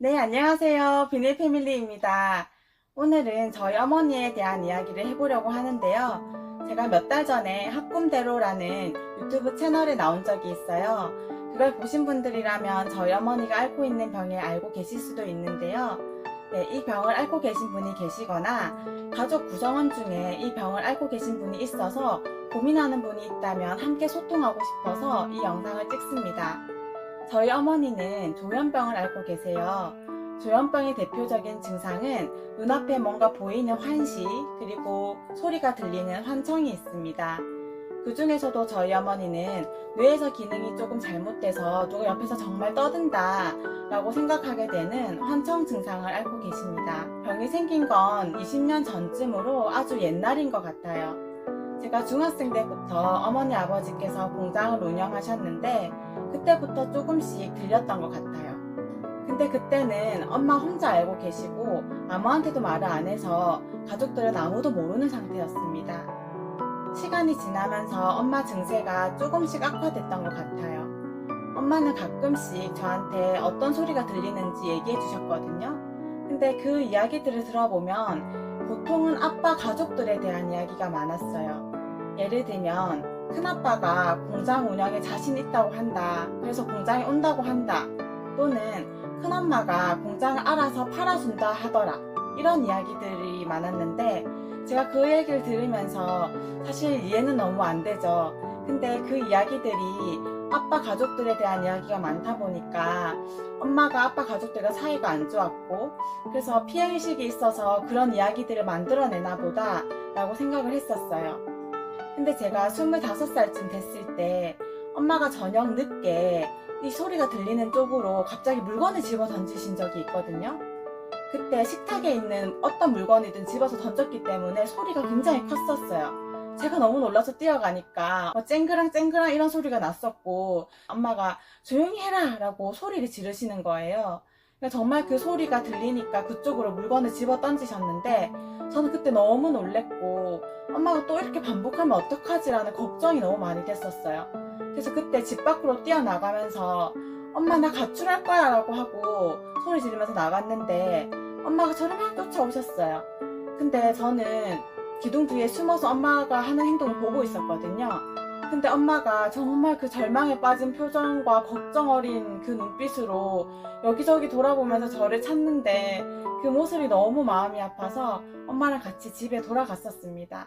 네, 안녕하세요. 비닐 패밀리입니다. 오늘은 저희 어머니에 대한 이야기를 해보려고 하는데요. 제가 몇 달 전에 학꿈대로라는 유튜브 채널에 나온 적이 있어요. 그걸 보신 분들이라면 저희 어머니가 앓고 있는 병에 알고 계실 수도 있는데요. 네, 이 병을 앓고 계신 분이 계시거나 가족 구성원 중에 이 병을 앓고 계신 분이 있어서 고민하는 분이 있다면 함께 소통하고 싶어서 이 영상을 찍습니다. 저희 어머니는 조현병을 앓고 계세요. 조현병의 대표적인 증상은 눈앞에 뭔가 보이는 환시, 그리고 소리가 들리는 환청이 있습니다. 그 중에서도 저희 어머니는 뇌에서 기능이 조금 잘못돼서 누가 옆에서 정말 떠든다 라고 생각하게 되는 환청 증상을 앓고 계십니다. 병이 생긴 건 20년 전쯤으로 아주 옛날인 것 같아요. 제가 중학생 때부터 어머니 아버지께서 공장을 운영하셨는데 그때부터 조금씩 들렸던 것 같아요. 근데 그때는 엄마 혼자 알고 계시고 아무한테도 말을 안 해서 가족들은 아무도 모르는 상태였습니다. 시간이 지나면서 엄마 증세가 조금씩 악화됐던 것 같아요. 엄마는 가끔씩 저한테 어떤 소리가 들리는지 얘기해 주셨거든요. 근데 그 이야기들을 들어보면 보통은 아빠 가족들에 대한 이야기가 많았어요. 예를 들면 큰아빠가 공장 운영에 자신 있다고 한다. 그래서 공장에 온다고 한다. 또는 큰엄마가 공장을 알아서 팔아준다 하더라. 이런 이야기들이 많았는데 제가 그 얘기를 들으면서 사실 이해는 너무 안 되죠. 근데 그 이야기들이 아빠 가족들에 대한 이야기가 많다 보니까 엄마가 아빠 가족들과 사이가 안 좋았고 그래서 피해의식이 있어서 그런 이야기들을 만들어내나 보다 라고 생각을 했었어요. 근데 제가 25살쯤 됐을 때 엄마가 저녁 늦게 이 소리가 들리는 쪽으로 갑자기 물건을 집어 던지신 적이 있거든요. 그때 식탁에 있는 어떤 물건이든 집어서 던졌기 때문에 소리가 굉장히 컸었어요. 제가 너무 놀라서 뛰어가니까 뭐 쨍그랑 쨍그랑 이런 소리가 났었고 엄마가 조용히 해라 라고 소리를 지르시는 거예요. 그러니까 정말 그 소리가 들리니까 그쪽으로 물건을 집어 던지셨는데 저는 그때 너무 놀랬고 엄마가 또 이렇게 반복하면 어떡하지라는 걱정이 너무 많이 됐었어요. 그래서 그때 집 밖으로 뛰어나가면서 엄마 나 가출할 거야 라고 하고 소리 지르면서 나갔는데 엄마가 저를 막 쫓아오셨어요. 근데 저는 기둥 뒤에 숨어서 엄마가 하는 행동을 보고 있었거든요. 근데 엄마가 정말 그 절망에 빠진 표정과 걱정 어린 그 눈빛으로 여기저기 돌아보면서 저를 찾는데 그 모습이 너무 마음이 아파서 엄마랑 같이 집에 돌아갔었습니다.